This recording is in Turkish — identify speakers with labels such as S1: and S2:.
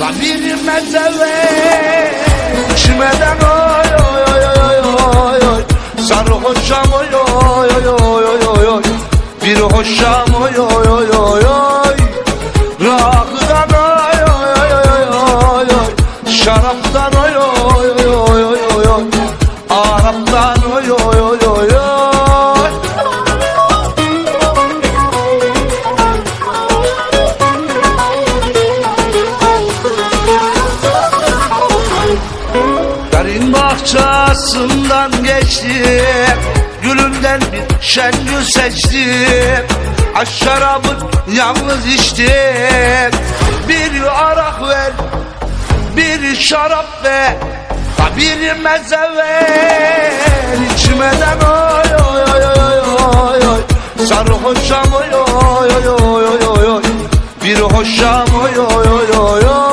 S1: Da bir mezeve içmeden oy oy oy oy oy oy Sarhoşam oy oy oy oy oy oy oy Bir hoşam oy oy oy oy oy Rakıdan oy oy oy oy oy oy Şaraptan oy oy oy oy oy oy Araptan oy oy oy Darın bahçesinden geçtim Gülümden bir şen gül seçtim Aş şarabı yalnız içtim Bir arak ver Bir şarap ver Ha bir meze ver İçmeden oy oy oy oy oy oy Sarhoşam oy oy oy oy oy Bir hoşam oy oy oy oy